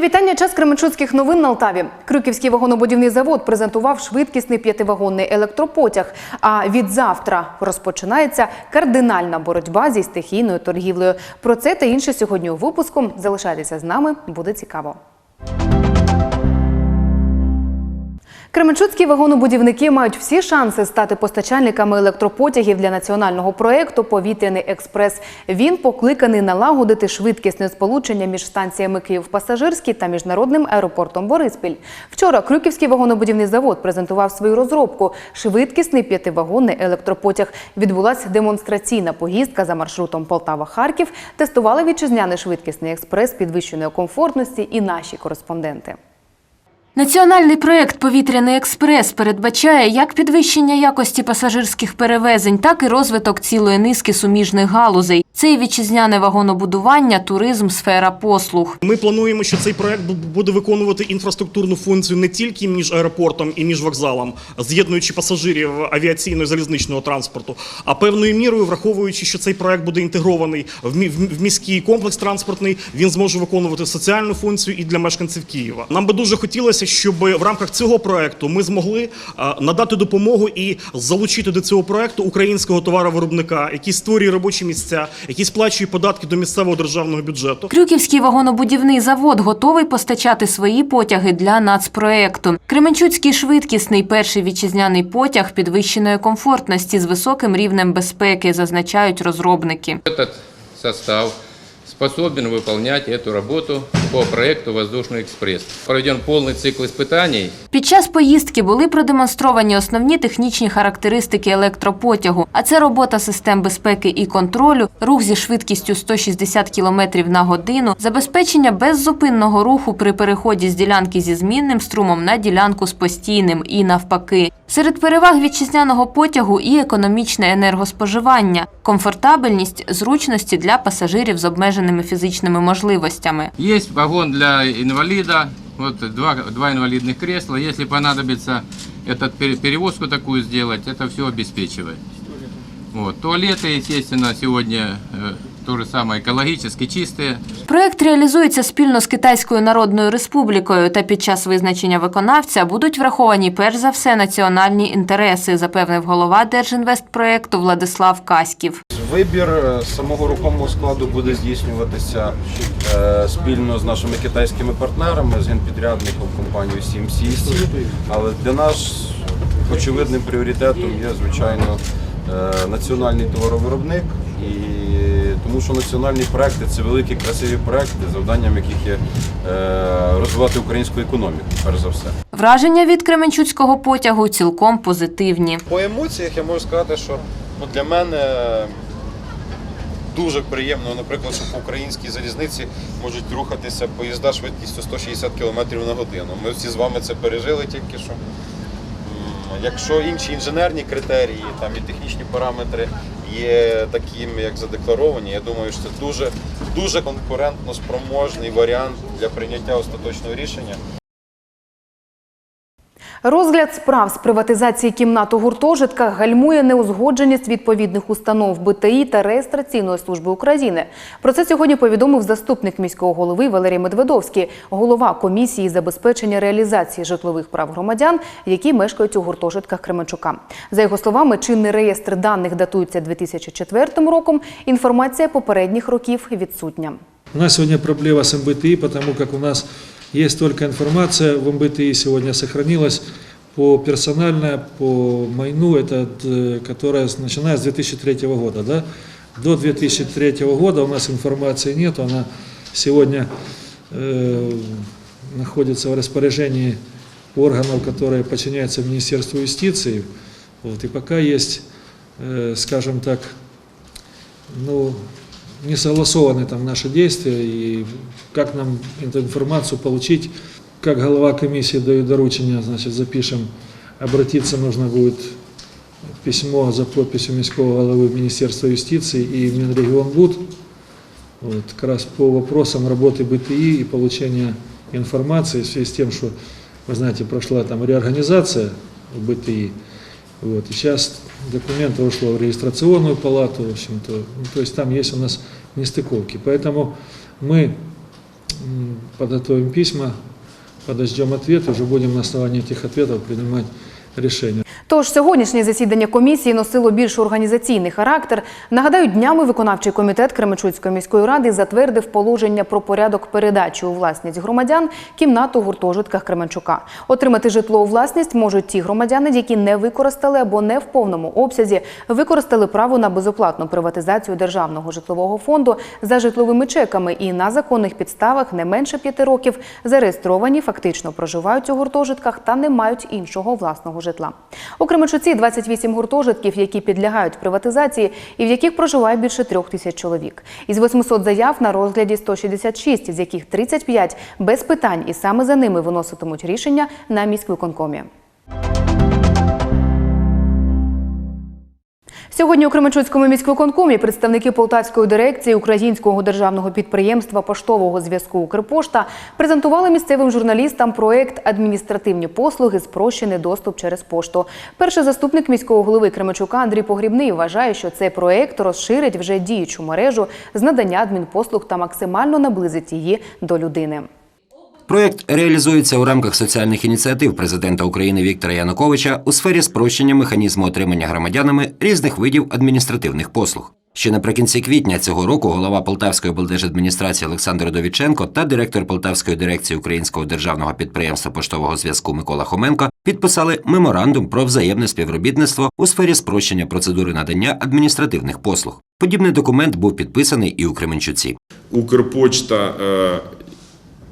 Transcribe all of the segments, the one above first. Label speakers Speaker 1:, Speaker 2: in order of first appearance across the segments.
Speaker 1: Вітання. Час Кременчуцьких новин на Алтаві. Крюківський вагонобудівний завод презентував швидкісний п'ятивагонний електропотяг. А від завтра розпочинається кардинальна боротьба зі стихійною торгівлею. Про це та інше сьогодні у випуску. Залишайтеся з нами, буде цікаво. Кременчуцькі вагонобудівники мають всі шанси стати постачальниками електропотягів для національного проєкту Повітряний експрес. Він покликаний налагодити швидкісне сполучення між станціями Київ-Пасажирський та міжнародним аеропортом Бориспіль. Вчора Крюківський вагонобудівний завод презентував свою розробку швидкісний п'ятивагонний електропотяг. Відбулася демонстраційна поїздка за маршрутом Полтава-Харків. Тестували вітчизняний швидкісний експрес підвищеної комфортності і наші кореспонденти.
Speaker 2: Національний проєкт Повітряний експрес передбачає як підвищення якості пасажирських перевезень, так і розвиток цілої низки суміжних галузей. Це і вітчизняне вагонобудування, туризм, сфера послуг.
Speaker 3: Ми плануємо, що цей проект буде виконувати інфраструктурну функцію не тільки між аеропортом і між вокзалом, з'єднуючи пасажирів авіаційного залізничного транспорту, а певною мірою, враховуючи, що цей проект буде інтегрований в міський комплекс транспортний, він зможе виконувати соціальну функцію і для мешканців Києва. Нам би дуже хотілося, щоб в рамках цього проекту ми змогли надати допомогу і залучити до цього проекту українського товаровиробника, який створює робочі місця, який сплачує податки до місцевого державного бюджету.
Speaker 2: Крюківський вагонобудівний завод готовий постачати свої потяги для нацпроекту. Кременчуцький швидкісний перший вітчизняний потяг підвищеної комфортності з високим рівнем безпеки, зазначають розробники.
Speaker 4: Этот состав способен выполнять эту работу по проекту «Воздушный экспресс». Проведен полный цикл испытаний
Speaker 2: Під час поїздки були продемонстровані основні технічні характеристики електропотягу, а це робота систем безпеки і контролю, рух зі швидкістю 160 км на годину, забезпечення беззупинного руху при переході з ділянки зі змінним струмом на ділянку з постійним і навпаки. Серед переваг вітчизняного потягу і економічне енергоспоживання, комфортабельність, зручності для пасажирів з обмеженими фізичними можливостями.
Speaker 4: Есть вагон для инвалида, вот два, два инвалидных кресла. Если понадобится этот пере- перевозку такую сделать, это все обеспечивает. Вот. Туалеты, естественно, сегодня э, то же самое экологически чистые.
Speaker 2: Проект реалізується спільно з Китайською Народною Республікою, та під час визначення виконавця будуть враховані перш за все національні інтереси, запевнив голова Держінвестпроекту Владислав Каськів.
Speaker 5: Вибір е, самого рухомого складу буде здійснюватися е, спільно з нашими китайськими партнерами, з генпідрядником компанією CMCC. Але для нас очевидним пріоритетом є, звичайно, е, національний товаровиробник. І тому що національні проекти це великі красиві проекти, завданням яких є е, розвивати українську економіку, перш за все.
Speaker 2: Враження від Кременчуцького потягу цілком позитивні.
Speaker 5: По емоціях я можу сказати, що ну, для мене дуже приємно, наприклад, що по українській залізниці можуть рухатися поїзда швидкістю 160 км на годину. Ми всі з вами це пережили тільки що. Якщо інші інженерні критерії там, і технічні параметри є такими, як задекларовані, я думаю, що це дуже, дуже конкурентно спроможний варіант для прийняття остаточного рішення.
Speaker 1: Розгляд справ з приватизації кімнат у гуртожитках гальмує неузгодженість відповідних установ БТІ та реєстраційної служби України. Про це сьогодні повідомив заступник міського голови Валерій Медведовський, голова комісії забезпечення реалізації житлових прав громадян, які мешкають у гуртожитках Кременчука. За його словами, чинний реєстр даних датується 2004 роком. Інформація попередніх років відсутня.
Speaker 6: У нас сегодня проблема с МБТИ, потому как у нас есть только информация в МБТИ сегодня сохранилась по персональная, по майну, это, э, которая с- начиная с 2003 года. Да? До 2003 года у нас информации нет, она сегодня э, находится в распоряжении органов, которые подчиняются Министерству юстиции. Вот, и пока есть, э, скажем так, ну, не согласованы там наши действия и как нам эту информацию получить, как голова комиссии дает доручение, значит, запишем, обратиться нужно будет письмо за подписью міського голови Министерства юстиции и Минрегионбуд, вот, как раз по вопросам работы БТИ и получения информации в связи с тем, что, вы знаете, прошла там реорганизация в БТИ, вот, и сейчас документы ушло в регистрационную палату, в общем-то, ну, то есть там есть у нас нестыковки. Поэтому мы подготовим письма, подождем ответы, уже будем на основании этих ответов принимать решения.
Speaker 1: Тож сьогоднішнє засідання комісії носило більш організаційний характер. Нагадаю, днями виконавчий комітет Кременчуцької міської ради затвердив положення про порядок передачі у власність громадян кімнат у гуртожитках Кременчука. Отримати житло у власність можуть ті громадяни, які не використали або не в повному обсязі використали право на безоплатну приватизацію державного житлового фонду за житловими чеками і на законних підставах не менше п'яти років зареєстровані, фактично проживають у гуртожитках та не мають іншого власного житла. У Кременчуці 28 гуртожитків, які підлягають приватизації і в яких проживає більше трьох тисяч чоловік. Із 800 заяв на розгляді 166, з яких 35 без питань, і саме за ними виноситимуть рішення на міськвиконкомі. Сьогодні у Кременчуцькому міськвиконкомі представники Полтавської дирекції Українського державного підприємства поштового зв'язку Укрпошта презентували місцевим журналістам проект Адміністративні послуги спрощений доступ через пошту. Перший заступник міського голови Кременчука Андрій Погрібний вважає, що цей проект розширить вже діючу мережу з надання адмінпослуг та максимально наблизить її до людини.
Speaker 7: Проект реалізується у рамках соціальних ініціатив президента України Віктора Януковича у сфері спрощення механізму отримання громадянами різних видів адміністративних послуг. Ще наприкінці квітня цього року голова Полтавської облдержадміністрації Олександр Довіченко та директор Полтавської дирекції Українського державного підприємства поштового зв'язку Микола Хоменко підписали меморандум про взаємне співробітництво у сфері спрощення процедури надання адміністративних послуг. Подібний документ був підписаний і у Кременчуці.
Speaker 8: Укрпочта э,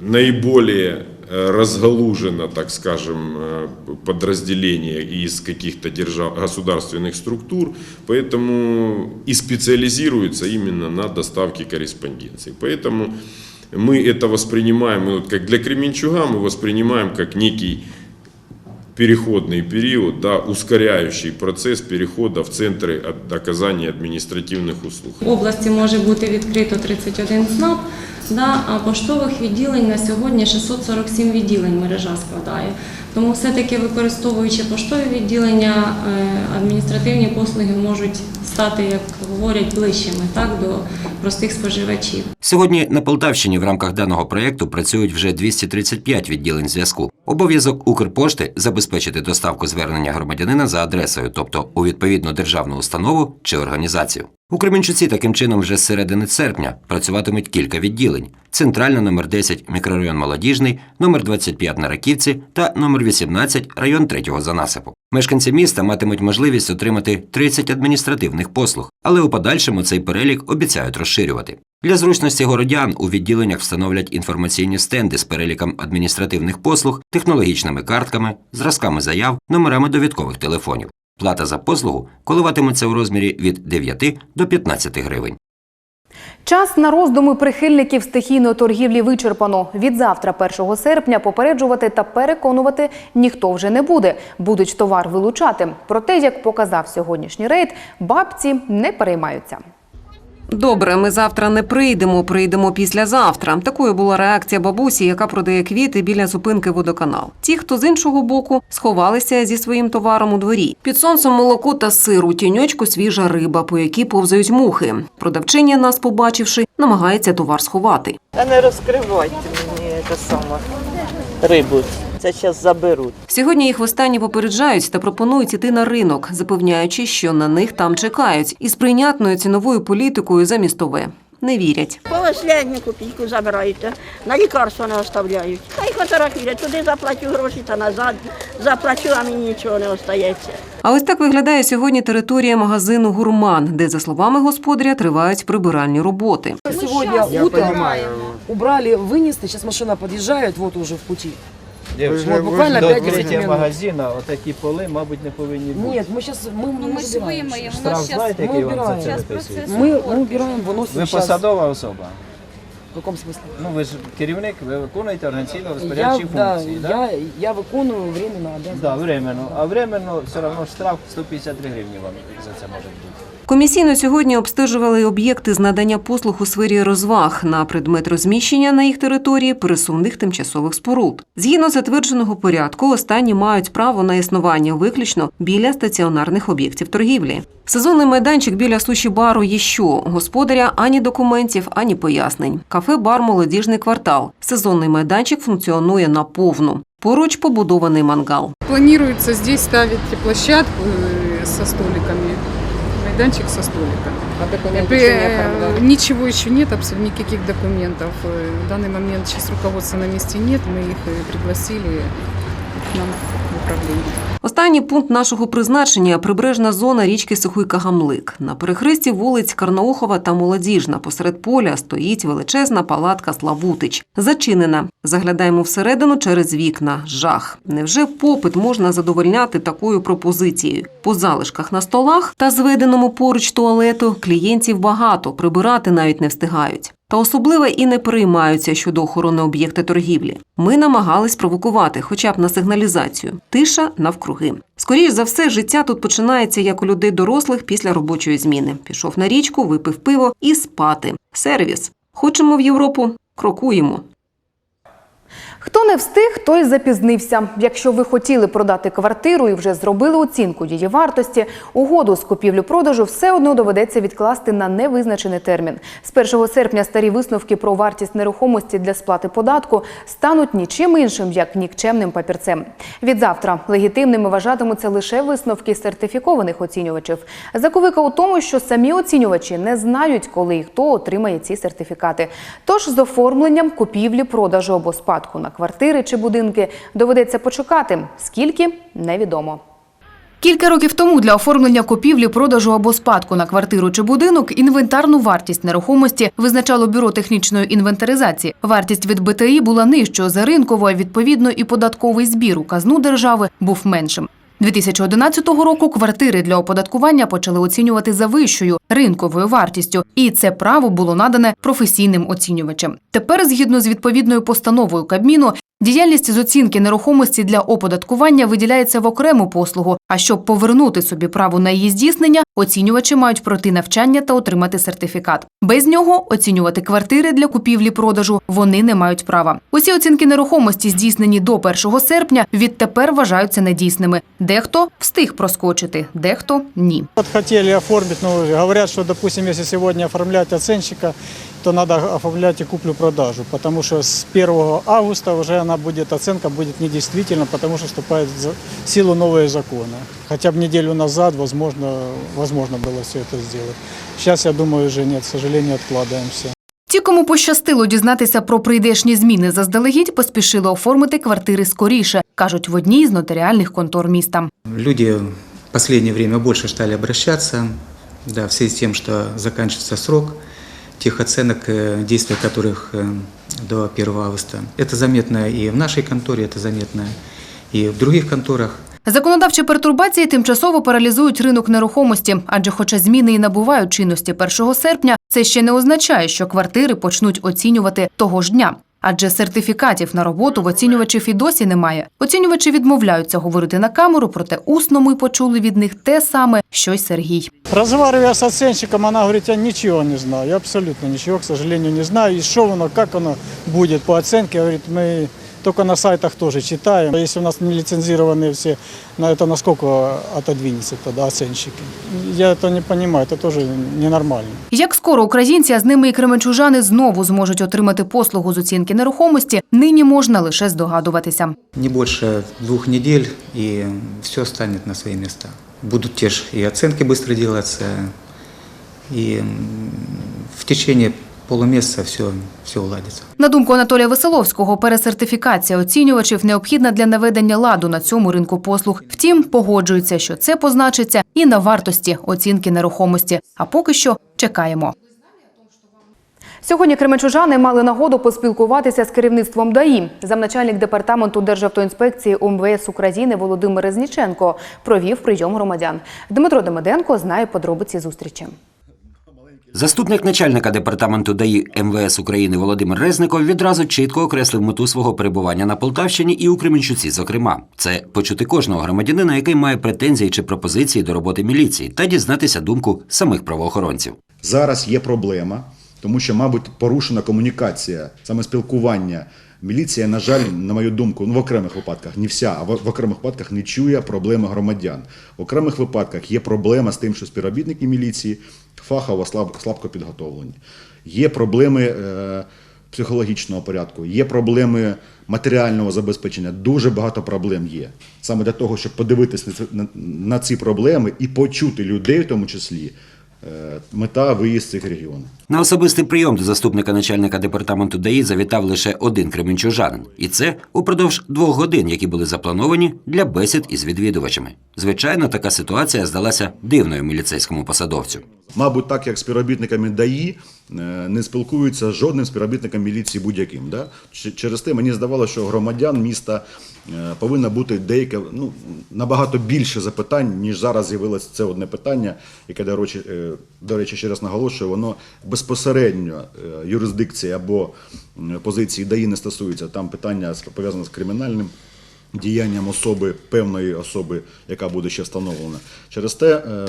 Speaker 8: наиболее э, разгалужено, так скажем, э, подразделение из каких-то держав, государственных структур, поэтому и специализируется именно на доставке корреспонденции. Поэтому мы это воспринимаем, мы вот как для Кременчуга мы воспринимаем как некий переходный период, да, ускоряющий процесс перехода в центры от- оказания административных услуг.
Speaker 9: В області може бути відкрито 31 ЦНАП, да, поштових відділень на сьогодні 647 відділень мережа складає. Тому все-таки використовуючи поштові відділення, е, адміністративні послуги можуть стати, як говорять, ближчими так, до простих споживачів.
Speaker 7: Сьогодні на Полтавщині в рамках даного проєкту працюють вже 235 відділень зв'язку. Обов'язок Укрпошти забезпечити доставку звернення громадянина за адресою, тобто у відповідну державну установу чи організацію. У Кременчуці таким чином вже з середини серпня працюватимуть кілька відділень: центральна номер 10 мікрорайон Молодіжний, номер 25 на Раківці та номер 18 район третього занасипу. Мешканці міста матимуть можливість отримати 30 адміністративних послуг, але у подальшому цей перелік обіцяють розширювати. Для зручності городян у відділеннях встановлять інформаційні стенди з переліком адміністративних послуг, технологічними картками, зразками заяв, номерами довідкових телефонів. Плата за послугу коливатиметься у розмірі від 9 до 15 гривень.
Speaker 1: Час на роздуми прихильників стихійної торгівлі вичерпано. Від завтра, 1 серпня, попереджувати та переконувати ніхто вже не буде. Будуть товар вилучати. Проте, як показав сьогоднішній рейд, бабці не переймаються.
Speaker 10: Добре, ми завтра не прийдемо, прийдемо післязавтра. Такою була реакція бабусі, яка продає квіти біля зупинки водоканал. Ті, хто з іншого боку, сховалися зі своїм товаром у дворі. Під сонцем молоко та сир, у тіньочку свіжа риба, по якій повзають мухи. Продавчиня, нас побачивши, намагається товар сховати.
Speaker 11: Та не розкривайте мені це саме рибу. Це зараз заберуть.
Speaker 10: Сьогодні їх востаннє попереджають та пропонують іти на ринок, запевняючи, що на них там чекають, із прийнятною ціновою політикою за містове. Не вірять.
Speaker 12: По останню копійку забираєте, на лікарство не оставляють. Хай фотографірують, туди заплачу гроші та назад заплачу, а мені нічого не остається.
Speaker 10: А ось так виглядає сьогодні територія магазину Гурман, де, за словами господаря, тривають прибиральні роботи.
Speaker 13: Сегодня утром убрали, вынесли, сейчас машина подъезжает, вот уже в пути. Вот буквально 5-10 минут.
Speaker 14: магазина отакі поли, мабуть, не повинні бути.
Speaker 13: Нет, мы сейчас мы, мы,
Speaker 9: ми ж
Speaker 13: убираем.
Speaker 9: вимиємо,
Speaker 14: Штраф знаєте, який вам за це
Speaker 9: Щас
Speaker 14: виписується?
Speaker 13: Мы, мы убираем, выносим
Speaker 14: Ви
Speaker 13: сейчас.
Speaker 14: посадова особа.
Speaker 13: В каком смысле?
Speaker 14: Ну ви ж керівник, ви виконуєте організаційно
Speaker 13: Я,
Speaker 14: розпорядчі
Speaker 13: да,
Speaker 14: функції. Да,
Speaker 13: я, я виконую временно обязанности.
Speaker 14: Да, временно. А временно все одно штраф 153 гривні вам за це може бути.
Speaker 10: Комісійно сьогодні обстежували об'єкти з надання послуг у сфері розваг на предмет розміщення на їх території пересувних тимчасових споруд. Згідно затвердженого порядку, останні мають право на існування виключно біля стаціонарних об'єктів торгівлі. Сезонний майданчик біля суші бару є що господаря ані документів, ані пояснень Кафе, бар, молодіжний квартал. Сезонний майданчик функціонує наповну. Поруч побудований мангал.
Speaker 15: Планируется здесь ставить площадку э, со столиками, майданчик со столиками.
Speaker 13: А документы
Speaker 15: Э,
Speaker 13: еще не оформляли?
Speaker 15: Ничего еще нет, абсолютно никаких документов. Э, В данный момент сейчас руководства на месте нет, мы их э, пригласили к нам в управление.
Speaker 10: Останній пункт нашого призначення прибережна зона річки Сухий Кагамлик. На перехресті вулиць Карнаухова та Молодіжна посеред поля стоїть величезна палатка Славутич. Зачинена. Заглядаємо всередину через вікна. Жах. Невже попит можна задовольняти такою пропозицією? По залишках на столах та зведеному поруч туалету клієнтів багато, прибирати навіть не встигають. Та особливо і не переймаються щодо охорони об'єкта торгівлі. Ми намагались провокувати, хоча б на сигналізацію. Тиша навкруги. Скоріше за все, життя тут починається як у людей дорослих після робочої зміни. Пішов на річку, випив пиво і спати. Сервіс. Хочемо в Європу? Крокуємо.
Speaker 1: Хто не встиг, той запізнився. Якщо ви хотіли продати квартиру і вже зробили оцінку її вартості, угоду з купівлю-продажу все одно доведеться відкласти на невизначений термін. З 1 серпня старі висновки про вартість нерухомості для сплати податку стануть нічим іншим, як нікчемним папірцем. Від завтра легітимними вважатимуться лише висновки сертифікованих оцінювачів. Заковика у тому, що самі оцінювачі не знають, коли і хто отримає ці сертифікати. Тож з оформленням купівлі, продажу або спадку на квартири чи будинки доведеться почекати. Скільки невідомо. Кілька років тому для оформлення купівлі, продажу або спадку на квартиру чи будинок інвентарну вартість нерухомості визначало бюро технічної інвентаризації. Вартість від БТІ була нижчою за ринкову, а відповідно і податковий збір у казну держави був меншим. 2011 року квартири для оподаткування почали оцінювати за вищою ринковою вартістю, і це право було надане професійним оцінювачам. Тепер, згідно з відповідною постановою Кабміну, діяльність з оцінки нерухомості для оподаткування виділяється в окрему послугу. А щоб повернути собі право на її здійснення, оцінювачі мають пройти навчання та отримати сертифікат. Без нього оцінювати квартири для купівлі-продажу вони не мають права. Усі оцінки нерухомості, здійснені до 1 серпня, відтепер вважаються недійсними. Дехто встиг проскочити, дехто ні.
Speaker 16: Вот хотели оформить, но говорят, что, допустим, если сегодня оформлять оценщика, то надо оформлять и куплю-продажу, потому что с 1 августа уже она будет, оценка будет недействительна, потому что вступает в силу новые законы. Хотя бы неделю назад, возможно, возможно было все это сделать. Сейчас, я думаю, уже нет, к сожалению, откладываемся.
Speaker 1: Ті, кому пощастило дізнатися про прийдешні зміни заздалегідь, поспішили оформити квартири скоріше, кажуть в одній з нотаріальних контор міста.
Speaker 17: Люди в последнее время больше стали обращаться, да, в связи с тем, что заканчивается срок тех оценок, э, действия которых э, до 1 августа. Это заметно и в нашей конторе, это заметно и в других конторах.
Speaker 1: Законодавчі пертурбації тимчасово паралізують ринок нерухомості, адже, хоча зміни і набувають чинності 1 серпня, це ще не означає, що квартири почнуть оцінювати того ж дня. Адже сертифікатів на роботу в оцінювачів і досі немає. Оцінювачі відмовляються говорити на камеру, проте усно ми почули від них те саме, що й Сергій.
Speaker 16: Разговаривая з оцінщиком, вона говорить, я нічого не знаю, я абсолютно нічого, к сожалению, не знаю. І що воно, як воно буде по оценке, говорить, мы только на сайтах тоже читаем. Если у нас не лицензированные все, на это насколько отодвинется тогда оценщики? Я это не понимаю, это тоже ненормально.
Speaker 1: Як скоро українці, а з ними і кременчужани знову зможуть отримати послугу з оцінки нерухомості, нині можна лише здогадуватися.
Speaker 17: Не больше двух недель, и все станет на свои места. Будут те же и оценки быстро делаться, и м, в течение полумесяца все, все уладится.
Speaker 1: На думку Анатолія Веселовського, пересертифікація оцінювачів необхідна для наведення ладу на цьому ринку послуг. Втім, погоджується, що це позначиться і на вартості оцінки нерухомості. А поки що чекаємо. Сьогодні кременчужани мали нагоду поспілкуватися з керівництвом ДАІ. Замначальник департаменту Державтоінспекції УМВС України Володимир Резніченко провів прийом громадян. Дмитро Демиденко знає подробиці зустрічі.
Speaker 7: Заступник начальника департаменту ДАІ МВС України Володимир Резников відразу чітко окреслив мету свого перебування на Полтавщині і у Кременчуці. Зокрема, це почути кожного громадянина, який має претензії чи пропозиції до роботи міліції, та дізнатися думку самих правоохоронців.
Speaker 18: Зараз є проблема, тому що, мабуть, порушена комунікація, саме спілкування. Міліція, на жаль, на мою думку, ну в окремих випадках, не вся, а в, окремих випадках не чує проблеми громадян. В окремих випадках є проблема з тим, що співробітники міліції фахово слаб, слабко підготовлені. Є проблеми е, психологічного порядку, є проблеми матеріального забезпечення. Дуже багато проблем є. Саме для того, щоб подивитися на, ці- проблеми і почути людей, в тому числі, мета виїзд цих регіонів.
Speaker 7: На особистий прийом до заступника начальника департаменту ДАІ завітав лише один кременчужанин. І це упродовж двох годин, які були заплановані для бесід із відвідувачами. Звичайно, така ситуація здалася дивною міліцейському посадовцю.
Speaker 18: Мабуть, так як співробітниками ДАІ е, не спілкуються з жодним співробітником міліції будь-яким. Да? Через те мені здавалося, що громадян міста е, повинно бути деяке, ну, набагато більше запитань, ніж зараз з'явилось це одне питання, яке, до речі, е, до речі, ще раз наголошую, воно безпосередньо е, юрисдикції або позиції ДАІ не стосується. Там питання пов'язане з кримінальним діянням особи, певної особи, яка буде ще встановлена. Через те е,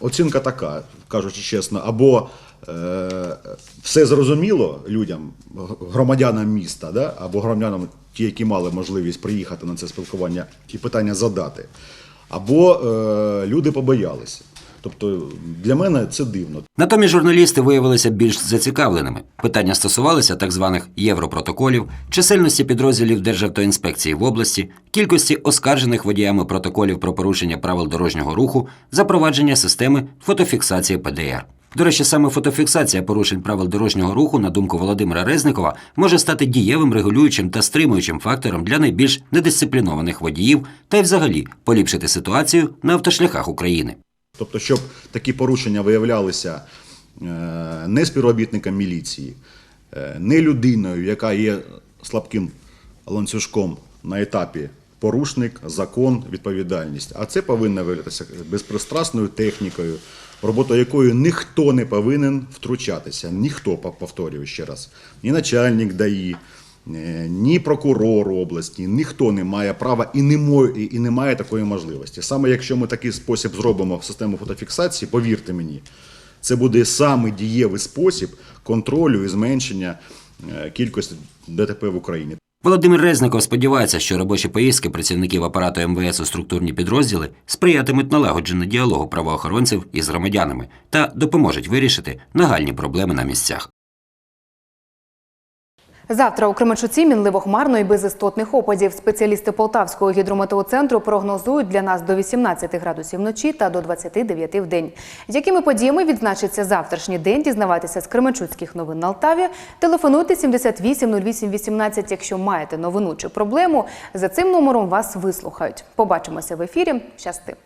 Speaker 18: оцінка така, кажучи чесно, або е, все зрозуміло людям, громадянам міста, да? або громадянам, ті, які мали можливість приїхати на це спілкування і питання задати, або е, люди побоялися. Тобто для мене це дивно.
Speaker 7: Натомість журналісти виявилися більш зацікавленими. Питання стосувалися так званих європротоколів, чисельності підрозділів Державтоінспекції в області, кількості оскаржених водіями протоколів про порушення правил дорожнього руху, запровадження системи фотофіксації ПДР. До речі, саме фотофіксація порушень правил дорожнього руху, на думку Володимира Резникова, може стати дієвим регулюючим та стримуючим фактором для найбільш недисциплінованих водіїв та й взагалі поліпшити ситуацію на автошляхах України.
Speaker 18: Тобто, щоб такі порушення виявлялися е, не співробітником міліції, е, не людиною, яка є слабким ланцюжком на етапі порушник, закон, відповідальність. А це повинно виявлятися безпристрасною технікою, роботою якою ніхто не повинен втручатися. Ніхто, повторюю ще раз, ні начальник ДАІ, ні прокурор області, ніхто не має права і не, мо- і не має такої можливості. Саме якщо ми такий спосіб зробимо систему фотофіксації, повірте мені, це буде саме дієвий спосіб контролю і зменшення е, кількості ДТП в Україні.
Speaker 7: Володимир Резников сподівається, що робочі поїздки працівників апарату МВС у структурні підрозділи сприятимуть налагодженню діалогу правоохоронців із громадянами та допоможуть вирішити нагальні проблеми на місцях.
Speaker 1: Завтра у Кременчуці мінливо хмарно і без істотних опадів. Спеціалісти Полтавського гідрометеоцентру прогнозують для нас до 18 градусів вночі та до 29 в день. Якими подіями відзначиться завтрашній день? Дізнавайтеся з Кременчуцьких новин на Алтаві. Телефонуйте 78 08 18, якщо маєте новину чи проблему. За цим номером вас вислухають. Побачимося в ефірі. Щасти!